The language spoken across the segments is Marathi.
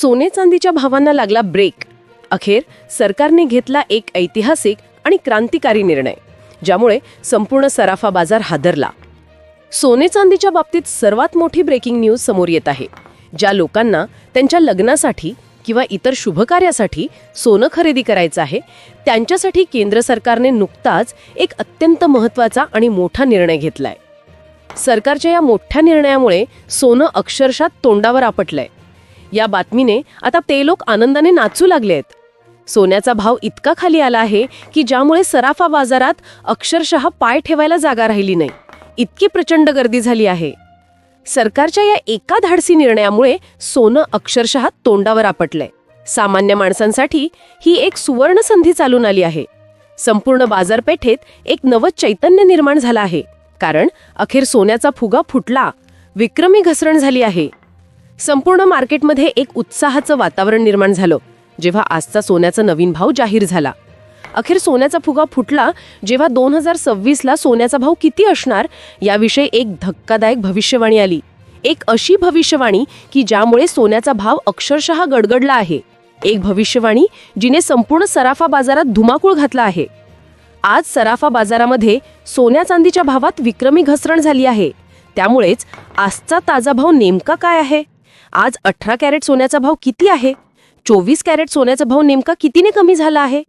सोने चांदीच्या भावांना लागला ब्रेक. अखेर सरकारने घेतला एक ऐतिहासिक आणि क्रांतिकारी निर्णय ज्यामुळे संपूर्ण सराफा बाजार हादरला. सोने चांदीच्या बाबतीत सर्वात मोठी ब्रेकिंग न्यूज समोर येत आहे ज्या लोकांना त्यांच्या लग्नासाठी किंवा इतर शुभकार्यासाठी सोनं खरेदी करायचं आहे त्यांच्यासाठी केंद्र सरकारने नुकताच एक अत्यंत महत्त्वाचा आणि मोठा निर्णय घेतलाय. सरकारच्या या मोठ्या निर्णयामुळे सोनं अक्षरशः तोंडावर आपटलंय. या बातमीने आता ते लोक आनंदाने नाचू लागले आहेत. सोन्याचा भाव इतका खाली आला आहे की ज्यामुळे सराफा बाजारात अक्षरशः पाय ठेवायला जागा राहिली नाही. इतकी प्रचंड गर्दी झाली आहे. सरकारच्या या एका धाडसी निर्णयामुळे सोनं अक्षरशः तोंडावर आपटलंय. सामान्य माणसांसाठी ही एक सुवर्ण संधी चालून आली आहे. संपूर्ण बाजारपेठेत एक नवं चैतन्य निर्माण झालं आहे. कारण अखेर सोन्याचा फुगा फुटला विक्रमी घसरण झाली आहे. संपूर्ण मार्केटमध्ये एक उत्साहाचं वातावरण निर्माण झालं जेव्हा आजचा सोन्याचा नवीन भाव जाहीर झाला. अखेर सोन्याचा फुगा फुटला जेव्हा दोन हजार सव्वीसला सोन्याचा भाव किती असणार याविषयी एक धक्कादायक भविष्यवाणी आली. एक अशी भविष्यवाणी की ज्यामुळे सोन्याचा भाव अक्षरशः गडगडला आहे. एक भविष्यवाणी जिने संपूर्ण सराफा बाजारात धुमाकूळ घातला आहे. आज सराफा बाजारामध्ये सोन्या चांदीच्या भावात विक्रमी घसरण झाली आहे. त्यामुळेच आजचा ताजा भाव नेमका काय आहे? आज अठरा कॅरेट सोन्याचा भाव किती आहे? चोवीस कॅरेट सोन्याचा भाव नेमका कितीने कमी झाला आहे?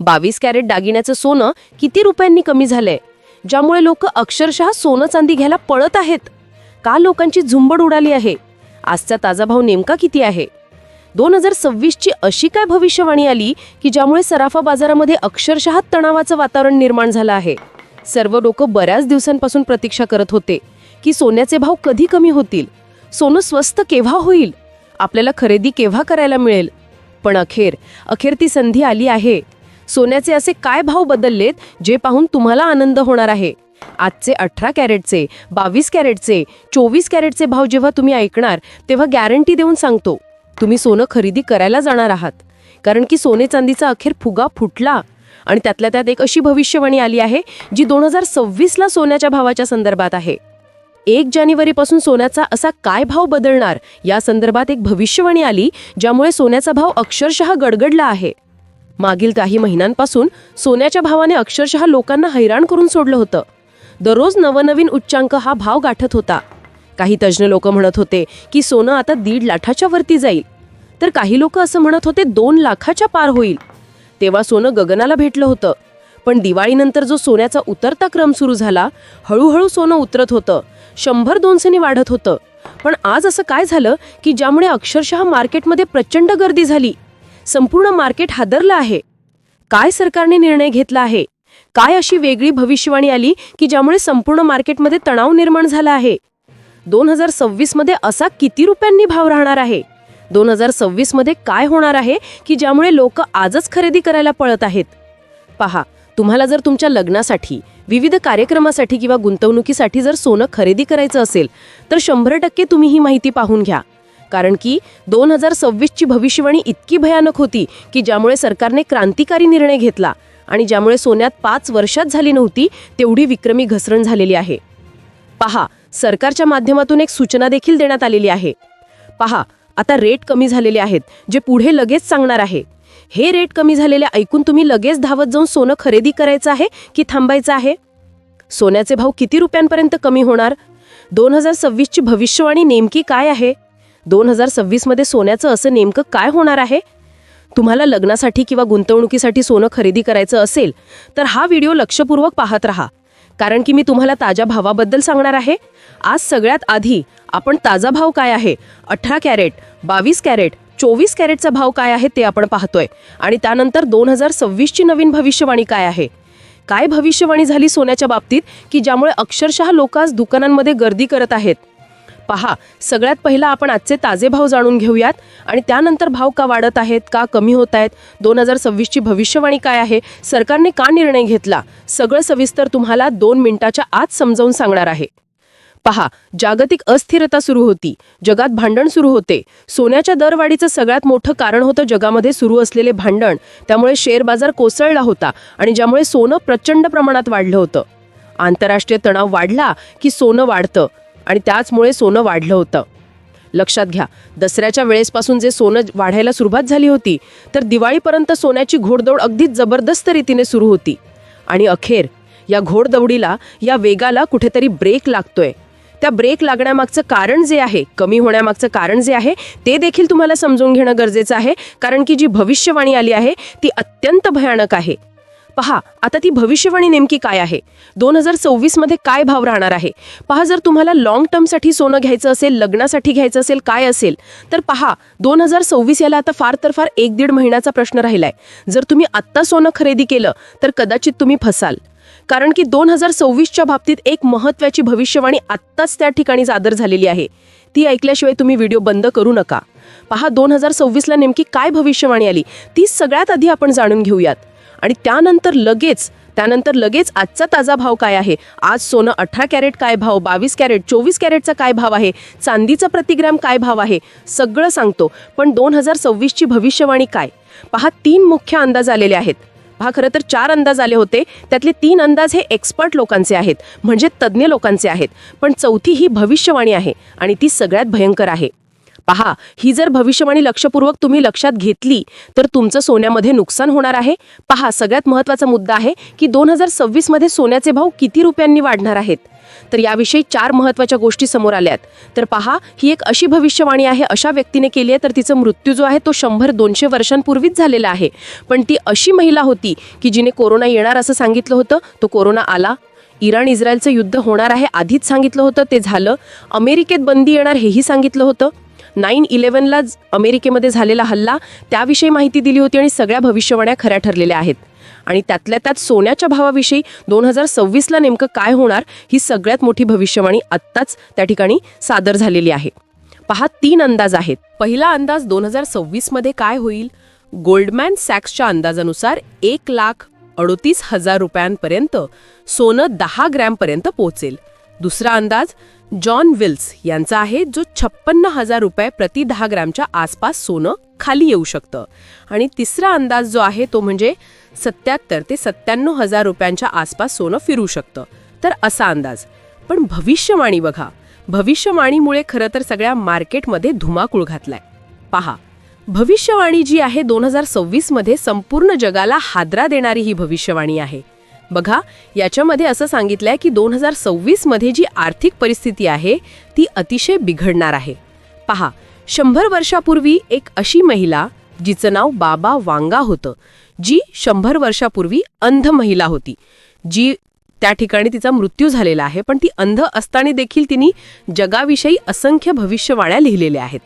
बावीस कॅरेट दागिन्याचं सोनं किती रुपयांनी कमी झालंय? ज्यामुळे लोक अक्षरशः सोनं चांदी घ्यायला पळत आहेत. का लोकांची झुंबड उडाली आहे? आजचा ताजा भाव नेमका किती आहे? दोन हजार सव्वीसची अशी काय भविष्यवाणी आली की ज्यामुळे सराफा बाजारामध्ये अक्षरशः तणावाचं वातावरण निर्माण झालं आहे? सर्व लोक बऱ्याच दिवसांपासून प्रतीक्षा करत होते की सोन्याचे भाव कधी कमी होतील? सोनं स्वस्त केव्हा होईल? आपल्याला खरेदी केव्हा करायला मिळेल? पण अखेर अखेर ती संधी आली आहे. सोन्याचे असे काय भाव बदललेत जे पाहून तुम्हाला आनंद होणार आहे? आजचे अठरा कॅरेटचे बावीस कॅरेटचे चोवीस कॅरेटचे भाव जेव्हा तुम्ही ऐकणार तेव्हा गॅरंटी देऊन सांगतो तुम्ही सोनं खरेदी करायला जाणार आहात. कारण की सोने चांदीचा अखेर फुगा फुटला आणि त्यातल्या त्यात एक अशी भविष्यवाणी आली आहे जी दोन हजार सव्वीसला सोन्याच्या भावाच्या संदर्भात आहे. एक जानेवारीपासून सोन्याचा असा काय भाव बदलणार? या संदर्भात एक भविष्यवाणी आली ज्यामुळे सोन्याचा भाव अक्षरशः गडगडला आहे. मागील काही महिन्यांपासून सोन्याच्या भावाने अक्षरशः लोकांना हैराण करून सोडलं होतं. दररोज नवनवीन उच्चांक हा भाव गाठत होता. काही तज्ज्ञ लोक म्हणत होते की सोनं आता दीड लाखाच्या वरती जाईल. तर काही लोक असं म्हणत होते दोन लाखाच्या पार होईल. तेव्हा सोनं गगनाला भेटलं होतं. पण दिवाळीनंतर जो सोन्याचा उतरता क्रम सुरू झाला हळूहळू सोनं उतरत होतं. शंभर दोनशेने वाढत होतं. पण आज असं काय झालं की ज्यामुळे अक्षरशः मार्केटमध्ये प्रचंड गर्दी झाली. संपूर्ण मार्केट हादरलं आहे. काय सरकारने निर्णय घेतला आहे? काय अशी वेगळी भविष्यवाणी आली की ज्यामुळे संपूर्ण मार्केटमध्ये तणाव निर्माण झाला आहे? दोन हजार सव्वीसमध्ये असा किती रुपयांनी भाव राहणार आहे? दोन हजार सव्वीसमध्ये काय होणार आहे की ज्यामुळे लोक आजच खरेदी करायला पळत आहेत? पहा तुम्हाला जर तुमच्या लग्नासाठी विविध कार्यक्रमासाठी किंवा गुंतवणुकीसाठी जर सोनं खरेदी करायचं असेल तर शंभर टक्के तुम्ही ही माहिती पाहून घ्या. कारण की दोन हजार सव्वीसची भविष्यवाणी इतकी भयानक होती की ज्यामुळे सरकारने क्रांतिकारी निर्णय घेतला आणि ज्यामुळे सोन्यात पाच वर्षात झाली नव्हती तेवढी विक्रमी घसरण झालेली आहे. पहा सरकारच्या माध्यमातून एक सूचना देखील देण्यात आलेली आहे. पहा आता रेट कमी झालेले आहेत जे पुढे लगेच सांगणार आहे. हे रेट कमी झालेले ऐकून तुम्ही लगेच धावत जाऊन सोनं खरेदी करायचं आहे की थांबायचं आहे? सोन्याचे भाव किती रुपयांपर्यंत कमी होणार? दोन हजार सव्वीसची भविष्यवाणी नेमकी काय आहे? दोन हजार सव्वीसमध्ये सोन्याचं असं नेमकं काय होणार आहे? तुम्हाला लग्नासाठी किंवा गुंतवणुकीसाठी सोनं खरेदी करायचं असेल तर हा व्हिडिओ लक्षपूर्वक पाहत राहा. कारण की मी तुम्हाला ताज्या भावाबद्दल सांगणार आहे. आज सगळ्यात आधी आपण ताजा भाव काय आहे? अठरा कॅरेट बावीस कॅरेट चोवीस कॅरेटचा भाव काय आहे ते आपण पाहतोय. आणि त्यानंतर दोन हजार सव्वीसची नवीन भविष्यवाणी काय आहे? काय भविष्यवाणी झाली सोन्याच्या बाबतीत की ज्यामुळे अक्षरशः लोक आज दुकानांमध्ये गर्दी करत आहेत? पहा सगळ्यात पहिला आपण आजचे ताजे भाव जाणून घेऊयात. आणि त्यानंतर भाव का वाढत आहेत का कमी होत आहेत दोन हजार सव्वीसची भविष्यवाणी काय आहे सरकारने का निर्णय घेतला? सगळं सविस्तर तुम्हाला दोन मिनिटाच्या आत समजावून सांगणार आहे. पहा जागतिक अस्थिरता सुरू होती. जगात भांडण सुरू होते. सोन्याच्या दरवाढीचं सगळ्यात मोठं कारण होतं जगामध्ये सुरू असलेले भांडण. त्यामुळे शेअर बाजार कोसळला होता आणि ज्यामुळे सोनं प्रचंड प्रमाणात वाढलं होतं. आंतरराष्ट्रीय तणाव वाढला की सोनं वाढतं आणि त्याचमुळे सोनं वाढलं होतं. लक्षात घ्या दसऱ्याच्या वेळेसपासून जे सोनं वाढायला सुरुवात झाली होती तर दिवाळीपर्यंत सोन्याची घोडदौड अगदी जबरदस्त रीतीने सुरू होती. आणि अखेर या घोडदौडीला या वेगाला कुठेतरी ब्रेक लागतोय. त्या ब्रेक लागण्यामागचं कारण जे आहे कमी होण्यामागचं कारण जे आहे ते देखील तुम्हाला समजून घेणं गरजेचं आहे. कारण की जी भविष्यवाणी आली आहे ती अत्यंत भयानक आहे. पहा आता ती भविष्यवाणी नेमकी काय आहे? दोन हजार सव्वीसमध्ये काय भाव राहणार आहे? पहा जर तुम्हाला लॉंग टर्मसाठी सोनं घ्यायचं असेल लग्नासाठी घ्यायचं असेल काय असेल तर पहा दोन हजार सव्वीस याला आता फार तर फार एक दीड महिन्याचा प्रश्न राहिला आहे जर तुम्ही आत्ता सोनं खरेदी केलं तर कदाचित तुम्ही फसाल. कारण की दोन हजार सव्वीसच्या बाबतीत एक महत्त्वाची भविष्यवाणी आत्ताच त्या ठिकाणी सादर झालेली आहे. ती ऐकल्याशिवाय तुम्ही व्हिडिओ बंद करू नका. पहा दोन हजार सव्वीसला नेमकी काय भविष्यवाणी आली ती सगळ्यात आधी आपण जाणून घेऊयात. आणि त्यानंतर लगेच त्यानंतर लगेच आजचा ताजा भाव काय आहे? आज सोनं अठरा कॅरेट काय भाव बावीस कॅरेट चोवीस कॅरेटचा काय भाव आहे? चांदीचा प्रतिग्रॅम काय भाव आहे? सगळं सांगतो. पण दोन हजार सव्वीसची भविष्यवाणी काय? पहा तीन मुख्य अंदाज आलेले आहेत. पहा खरं तर चार अंदाज आले होते. त्यातले तीन अंदाज हे एक्सपर्ट लोकांचे आहेत म्हणजे तज्ज्ञ लोकांचे आहेत. पण चौथी ही भविष्यवाणी आहे आणि ती सगळ्यात भयंकर आहे. पहा ही जर भविष्यवाणी लक्षपूर्वक तुम्ही लक्षात घेतली तर तुमचं सोन्यामध्ये नुकसान होणार आहे. पहा सगळ्यात महत्त्वाचा मुद्दा आहे की दोन हजार सव्वीसमध्ये सोन्याचे भाव किती रुपयांनी वाढणार आहेत? तर याविषयी चार महत्त्वाच्या गोष्टी समोर आल्यात. तर पहा ही एक अशी भविष्यवाणी आहे अशा व्यक्तीने केली आहे तर तिचा मृत्यू जो आहे तो शंभर दोनशे वर्षांपूर्वीच झालेला आहे. पण ती अशी महिला होती की जिने कोरोना येणार असं सांगितलं होतं तो कोरोना आला. इराण इस्रायलचं युद्ध होणार आहे आधीच सांगितलं होतं ते झालं. अमेरिकेत बंदी येणार हेही सांगितलं होतं. नाईन इलेव्हनला अमेरिकेमध्ये झालेला हल्ला त्याविषयी माहिती दिली होती आणि सगळ्या भविष्यवाण्या खऱ्या ठरलेल्या आहेत. आणि त्यातल्या त्यात सोन्याच्या भावाविषयी दोन हजार सव्वीसला नेमकं काय होणार ही सगळ्यात मोठी भविष्यवाणी आत्ताच त्या ठिकाणी सादर झालेली आहे. पहा तीन अंदाज आहेत. पहिला अंदाज दोन हजार सव्वीसमध्ये काय होईल? गोल्डमॅन सॅक्सच्या अंदाजानुसार एक लाख अडोतीस हजार रुपयांपर्यंत सोनं दहा ग्रॅमपर्यंत पोहोचेल. दुसरा अंदाज जॉन विल्स यांचा आहे जो छप्पन्न हजार रुपये प्रति दहा ग्रॅमच्या आसपास सोनं खाली येऊ शकतं. आणि तिसरा अंदाज जो आहे तो म्हणजे सत्याहत्तर ते सत्त्याण्णव हजार रुपयांच्या आसपास सोनं फिरू शकतं. तर असा अंदाज. पण भविष्यवाणी बघा. भविष्यवाणीमुळे खरं तर सगळ्या मार्केटमध्ये धुमाकूळ घातलाय. पहा. भविष्यवाणी जी आहे दोन हजार सव्वीसमध्ये संपूर्ण जगाला हादरा देणारी ही भविष्यवाणी आहे. बघा याच्यामध्ये असं सांगितलंय की दोन हजार सव्वीसमध्ये जी आर्थिक परिस्थिती आहे ती अतिशय बिघडणार आहे. पहा शंभर वर्षापूर्वी एक अशी महिला जिचं नाव बाबा वांगा होतं जी शंभर वर्षापूर्वी अंध महिला होती. जी त्या ठिकाणी तिचा मृत्यू झालेला आहे पण ती अंध असताना देखील तिने जगाविषयी असंख्य भविष्यवाण्या लिहिलेल्या आहेत.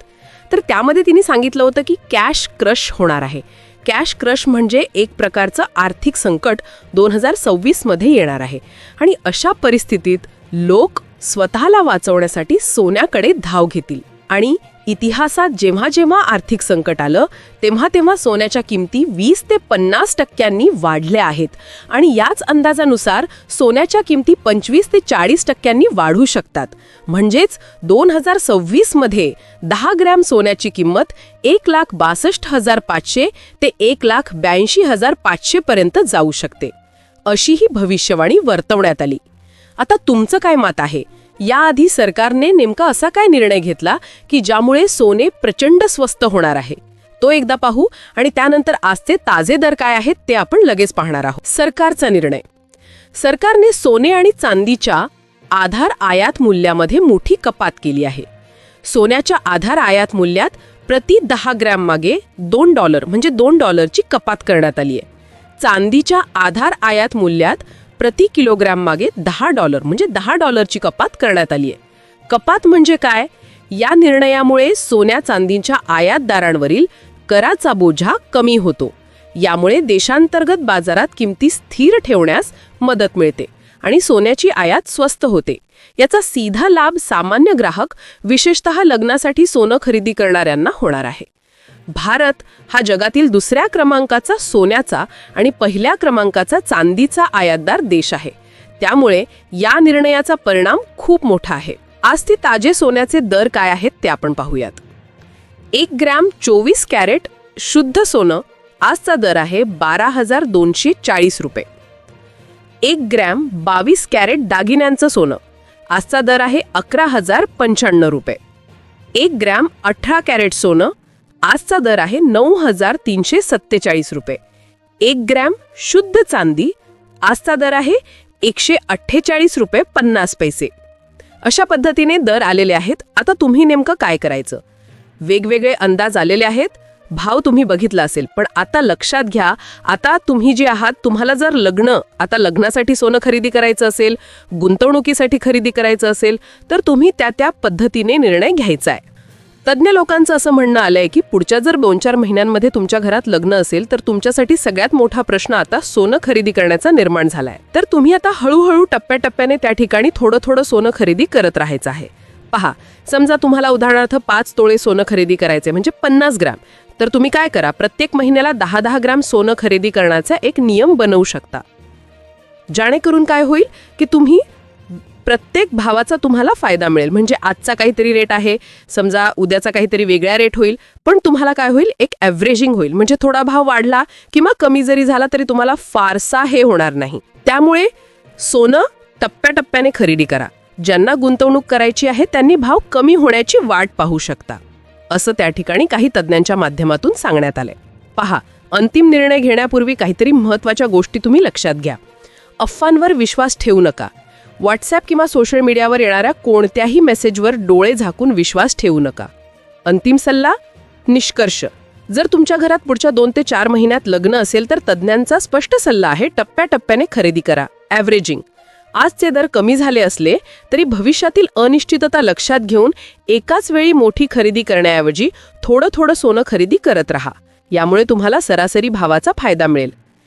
तर त्यामध्ये तिने सांगितलं होतं की कॅश क्रश होणार आहे. कॅश क्रश म्हणजे एक प्रकारचं आर्थिक संकट दोन हजार सव्वीसमध्ये येणार आहे. आणि अशा परिस्थितीत लोक स्वतःला वाचवण्यासाठी सोन्याकडे धाव घेतील. आणि इतिहासात जेव्हा जेव्हा आर्थिक संकट आलं तेव्हा तेव्हा सोन्याच्या किमती वीस ते पन्नास टक्क्यांनी वाढल्या आहेत. आणि याच अंदाजानुसार सोन्याच्या किमती पंचवीस ते चाळीस टक्क्यांनी वाढू शकतात. म्हणजेच दोन हजार सव्वीसमध्ये दहा ग्रॅम सोन्याची किंमत एक लाख बासष्ट हजार पाचशे ते एक लाख ब्याऐंशी हजार पाचशेपर्यंत जाऊ शकते. अशी ही भविष्यवाणी वर्तवण्यात आली. आता तुमचं काय मत आहे? याआधी सरकारने नेमका असा काय निर्णय घेतला की ज्यामुळे सोने प्रचंड स्वस्त होणार आहे? तो एकदा पाहू आणि त्यानंतर आजचे ताजे दर काय आहेत ते आपण लगेच पाहणार आहोत. सरकारचा निर्णय. सरकारने सोने आणि चांदीच्या आधार आयात मूल्यामध्ये मोठी कपात केली आहे. सोन्याच्या आधार आयात मूल्यात प्रति दहा ग्रॅम मागे दोन डॉलर म्हणजे दोन डॉलरची कपात करण्यात आली आहे. चांदीच्या आधार आयात मूल्यात प्रति किलोग्रॅम मागे दहा डॉलर म्हणजे दहा डॉलरची कपात करण्यात आली आहे कपात म्हणजे काय? या निर्णयामुळे सोन्या चांदीच्या आयातदारांवरील कराचा बोजा कमी होतो. यामुळे देशांतर्गत बाजारात किमती स्थिर ठेवण्यास मदत मिळते आणि सोन्याची आयात स्वस्त होते. याचा सीधा लाभ सामान्य ग्राहक विशेषतः लग्नासाठी सोनं खरेदी करणाऱ्यांना होणार आहे. भारत हा जगातील दुसऱ्या क्रमांकाचा सोन्याचा आणि पहिल्या क्रमांकाचा चांदीचा आयातदार देश आहे. त्यामुळे या निर्णयाचा परिणाम खूप मोठा आहे. आज ते ताजे सोन्याचे दर काय आहेत ते आपण पाहूयात. एक ग्रॅम चोवीस कॅरेट शुद्ध सोनं आजचा दर आहे बारा हजार दोनशे चाळीस रुपये. एक ग्रॅम बावीस कॅरेट दागिन्यांचं सोनं आजचा दर आहे अकरा हजार पंच्याण्णव रुपये. एक ग्रॅम अठरा कॅरेट सोनं आजचा दर आहे नऊ हजार तीनशे सत्तेचाळीस रुपये. एक ग्रॅम शुद्ध चांदी आजचा दर आहे एकशे अठ्ठेचाळीस रुपये पन्नास पैसे. अशा पद्धतीने दर आलेले आहेत. आता तुम्ही नेमकं काय करायचं? वेगवेगळे अंदाज आलेले आहेत. भाव तुम्ही बघितला असेल पण आता लक्षात घ्या. आता तुम्ही जे आहात तुम्हाला जर लग्न आता लग्नासाठी सोनं खरेदी करायचं असेल गुंतवणुकीसाठी खरेदी करायचं असेल तर तुम्ही त्या त्या पद्धतीने निर्णय घ्यायचा आहे. तज्ज्ञ लोकांचं असं म्हणणं आलंय की पुढच्या जर दोन चार महिन्यांमध्ये तुमच्या घरात लग्न असेल तर तुमच्यासाठी सगळ्यात मोठा प्रश्न आता सोनं खरेदी करण्याचा निर्माण झालाय. तर तुम्ही आता हळूहळू टप्प्याटप्प्याने त्या ठिकाणी थोडं थोडं सोनं खरेदी करत राहायचं आहे. पहा समजा तुम्हाला उदाहरणार्थ पाच तोळे सोनं खरेदी करायचे म्हणजे पन्नास ग्रॅम. तर तुम्ही काय करा प्रत्येक महिन्याला दहा दहा ग्रॅम सोनं खरेदी करण्याचा एक नियम बनवू शकता. जाणेकरून काय होईल की तुम्ही प्रत्येक भावाचा तुम्हाला फायदा मिळेल. म्हणजे आजचा काहीतरी रेट आहे समजा उद्याचा काहीतरी वेगळा रेट होईल पण तुम्हाला काय होईल? एक ॲव्हरेजिंग होईल. म्हणजे थोडा भाव वाढला किंवा कमी जरी झाला तरी तुम्हाला फारसा हे होणार नाही. त्यामुळे सोनं टप्प्याटप्प्याने खरेदी करा. ज्यांना गुंतवणूक करायची आहे त्यांनी भाव कमी होण्याची वाट पाहू शकता. असं त्या ठिकाणी काही तज्ज्ञांच्या माध्यमातून सांगण्यात आलंय. पहा अंतिम निर्णय घेण्यापूर्वी काहीतरी महत्त्वाच्या गोष्टी तुम्ही लक्षात घ्या. अफवांवर विश्वास ठेवू नका. व्हॉट्सॲप किंवा सोशल मीडियावर येणाऱ्या कोणत्याही मेसेजवर डोळे झाकून विश्वास ठेवू नका. अंतिम सल्ला निष्कर्ष. जर तुमच्या घरात पुढच्या दोन ते चार महिन्यात लग्न असेल तर तज्ज्ञांचा स्पष्ट सल्ला आहे टप्प्याटप्प्याने खरेदी करा. ॲव्हरेजिंग आजचे दर कमी झाले असले तरी भविष्यातील अनिश्चितता लक्षात घेऊन एकाच वेळी मोठी खरेदी करण्याऐवजी थोडं थोडं सोनं खरेदी करत राहा. यामुळे तुम्हाला सरासरी भावाचा फायदा मिळेल.